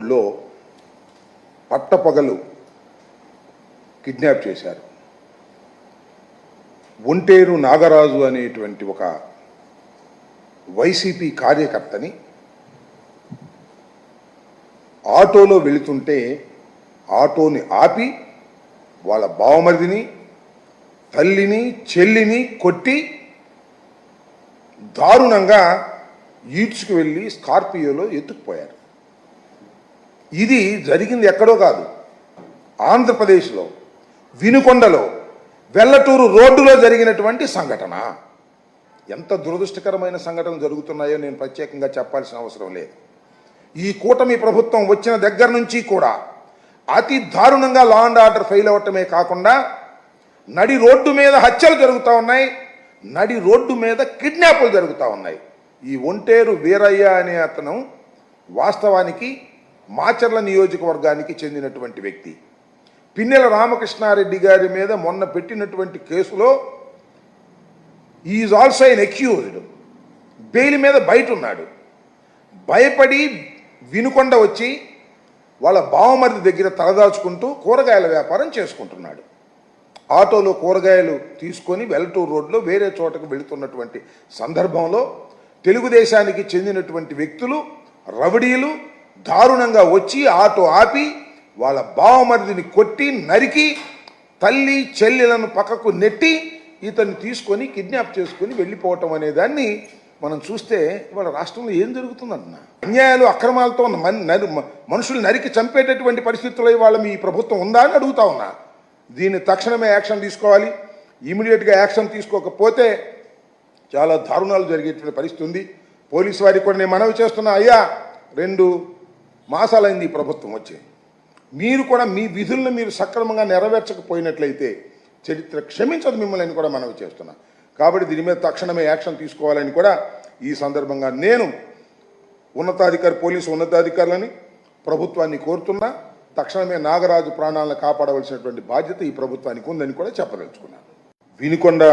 లో పట్టపగలు కిడ్నాప్ చేశారు. ఒంటేరు నాగరాజు అనేటువంటి ఒక వైసీపీ కార్యకర్తని ఆటోలో వెళుతుంటే ఆటోని ఆపి వాళ్ళ బావమరిదిని తల్లిని చెల్లిని కొట్టి దారుణంగా ఈడ్చుకు వెళ్ళి స్కార్పియోలో ఎత్తుకుపోయారు. ఇది జరిగింది ఎక్కడో కాదు. ఆంధ్రప్రదేశ్లో వినుకొండలో వెల్లటూరు రోడ్డులో జరిగినటువంటి సంఘటన. ఎంత దురదృష్టకరమైన సంఘటనలు జరుగుతున్నాయో నేను ప్రత్యేకంగా చెప్పాల్సిన అవసరం లేదు. ఈ కూటమి ప్రభుత్వం వచ్చిన దగ్గర నుంచి కూడా అతి దారుణంగా లా అండ్ ఆర్డర్ ఫెయిల్ అవ్వటమే కాకుండా నడి రోడ్డు మీద హత్యలు జరుగుతూ ఉన్నాయి నడి రోడ్డు మీద కిడ్నాపులు జరుగుతూ ఉన్నాయి. ఈ ఒంటేరు వీరయ్య అనే అతను వాస్తవానికి మాచర్ల నియోజకవర్గానికి చెందినటువంటి వ్యక్తి. పిన్నెల రామకృష్ణారెడ్డి గారి మీద మొన్న పెట్టినటువంటి కేసులో is also an accused bail మీద బయట ఉన్నాడు భయపడి వినుకొండ వచ్చి వాళ్ళ బావమరిది దగ్గర తలదాచుకుంటూ కూరగాయల వ్యాపారం చేసుకుంటున్నాడు. ఆటోలో కూరగాయలు తీసుకొని వెల్లటూరు రోడ్లో వేరే చోటకు వెళుతున్నటువంటి సందర్భంలో తెలుగుదేశానికి చెందినటువంటి వ్యక్తులు రవడీలు దారుణంగా వచ్చి ఆటో ఆపి వాళ్ళ బావమరిదిని కొట్టి నరికి తల్లి చెల్లెలను పక్కకు నెట్టి ఇతన్ని తీసుకొని కిడ్నాప్ చేసుకొని వెళ్ళిపోవటం అనే దాన్ని మనం చూస్తే ఇవాళ రాష్ట్రంలో ఏం జరుగుతుందన్న అన్యాయాలు అక్రమాలతో మనుషులు నరికి చంపేటటువంటి పరిస్థితుల్లో ఇవాళ మీ ప్రభుత్వం ఉందా అని అడుగుతా ఉన్నా. దీన్ని తక్షణమే యాక్షన్ తీసుకోవాలి. ఇమీడియట్గా యాక్షన్ తీసుకోకపోతే చాలా దారుణాలు జరిగేటువంటి పరిస్థితి ఉంది. పోలీసు వారికి కూడా నేను మనవి చేస్తున్నా అయ్యా రెండు మాసాలైంది ఈ ప్రభుత్వం వచ్చి. మీరు కూడా మీ విధులను మీరు సక్రమంగా నెరవేర్చకపోయినట్లయితే చరిత్ర క్షమించదు మిమ్మల్ని కూడా మనవి చేస్తున్నా. కాబట్టి దీని మీద తక్షణమే యాక్షన్ తీసుకోవాలని కూడా ఈ సందర్భంగా నేను ఉన్నతాధికారి పోలీసు ఉన్నతాధికారులని ప్రభుత్వాన్ని కోరుతున్నా. తక్షణమే నాగరాజు ప్రాణాలను కాపాడవలసినటువంటి బాధ్యత ఈ ప్రభుత్వానికి ఉందని కూడా చెప్పదలుచుకున్నాను వినుకొండ